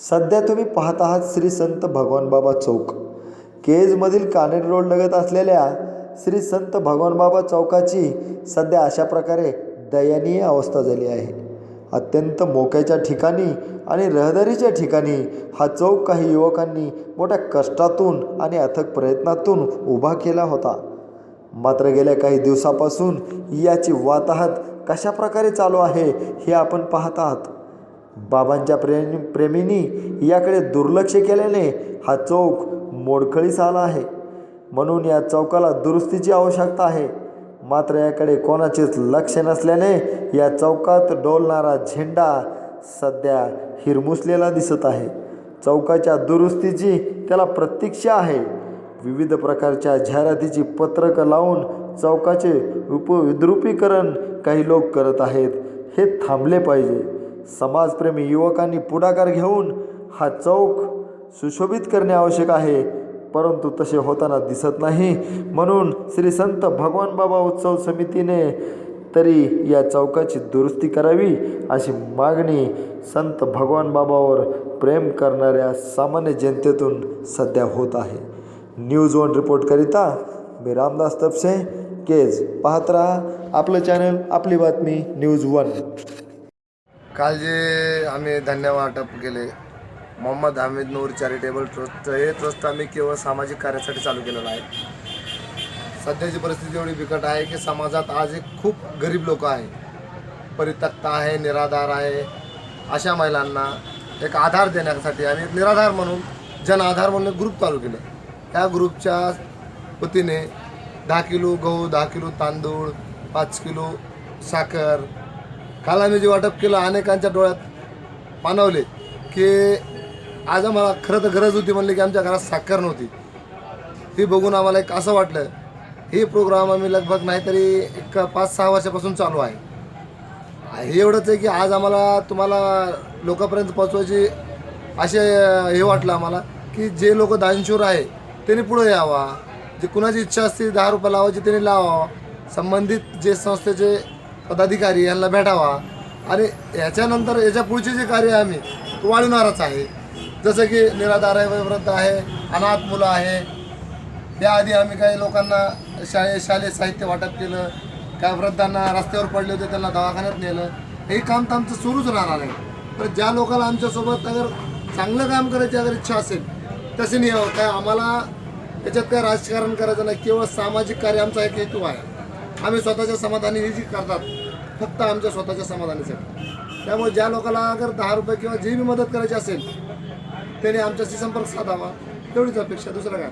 सध्या तुम्ही पाहत आहात श्री संत भगवानबाबा चौक. केजमधील कानेड रोड लगत असलेल्या श्री संत भगवानबाबा चौकाची सध्या अशा प्रकारे दयनीय अवस्था झाली आहे. अत्यंत मोक्याच्या ठिकाणी आणि रहदारीच्या ठिकाणी हा चौक काही युवकांनी मोठ्या कष्टातून आणि अथक प्रयत्नातून उभा केला होता. मात्र गेल्या काही दिवसापासून याची वाताहत कशा प्रकारे चालू आहे हे आपण पाहत आहात. बाबांच्या प्रेमी प्रेमींनी याकडे दुर्लक्ष केल्याने हा चौक मोडखळीस आला आहे. म्हणून या चौकाला दुरुस्तीची आवश्यकता आहे. मात्र याकडे कोणाचेच लक्ष नसल्याने या चौकात डोलणारा झेंडा सध्या हिरमुसलेला दिसत आहे. चौकाच्या दुरुस्तीची त्याला प्रतीक्षा आहे. विविध प्रकारच्या जाहिरातीची पत्रकं लावून चौकाचे उप विद्रुपीकरण काही लोक करत आहेत. हे थांबले पाहिजे. समाजप्रेमी युवकांनी पुढाकार घेऊन हा चौक सुशोभित करणे आवश्यक आहे. परंतु तसे होताना दिसत नाही. म्हणून श्री संत भगवान बाबा उत्सव समितीने तरी या चौकाची दुरुस्ती करावी अशी मागणी संत भगवान बाबावर प्रेम करणाऱ्या सामान्य जनतेतून सध्या होत आहे. न्यूज वन रिपोर्टकरिता मी रामदास तपसे केज पाहत राहा आपलं चॅनल आपली बातमी न्यूज वन. काल जे आम्ही धान्य वाटप केले मोहम्मद हामिद नूर चॅरिटेबल ट्रस्ट हे ट्रस्ट आम्ही केवळ सामाजिक कार्यासाठी चालू केलेलं आहे. सध्याची परिस्थिती एवढी बिकट आहे की समाजात आज एक खूप गरीब लोक आहे. परित्यक्त आहे निराधार आहे अशा महिलांना एक आधार देण्यासाठी आम्ही एक निराधार म्हणून जन आधार म्हणून एक ग्रुप चालू केलं. त्या ग्रुपच्या वतीने दहा किलो गहू दहा किलो तांदूळ पाच किलो साखर काल आम्ही जे वाटप केलं अनेकांच्या डोळ्यात पाणवले की आज आम्हाला खरं तर गरज होती म्हणले की आमच्या घरात साखर नव्हती. हे बघून आम्हाला एक असं वाटलं हे प्रोग्राम आम्ही लगभग नाहीतरी एक पाच सहा वर्षापासून चालू आहे. हे एवढंच आहे की आज आम्हाला तुम्हाला लोकांपर्यंत पोचवायची असे हे वाटलं आम्हाला की जे लोक दानशूर आहे त्यांनी पुढे यावा. जे कुणाची इच्छा असते दहा रुपये लावायची त्यांनी लावावा. संबंधित जे संस्थेचे पदाधिकारी यांना भेटावा. आणि याच्यानंतर याच्या पुढचे जे कार्य आहे आम्ही तो वाढवणारच आहे. जसं की निराधार वयोवृद्ध आहे अनाथ मुलं आहे. त्याआधी आम्ही काही लोकांना शाळे शालेय साहित्य वाटप केलं. काय वृद्धांना रस्त्यावर पडले होते त्यांना दवाखान्यात नेलं. हे काम तर आमचं सुरूच राहणार आहे. पण ज्या लोकांना आमच्यासोबत अगर चांगलं काम करायची अगर इच्छा असेल तसे नाही काय आम्हाला याच्यात काय राजकारण करायचं नाही. केवळ सामाजिक कार्य आमचा एक हेतू आहे. आम्ही स्वतःच्या समाधानी ही जी करतात फक्त आमच्या स्वतःच्या समाधानीसाठी. त्यामुळे ज्या लोकांना अगर दहा रुपये किंवा जी बी मदत करायची असेल त्याने आमच्याशी संपर्क साधावा तेवढीच अपेक्षा दुसरं काय?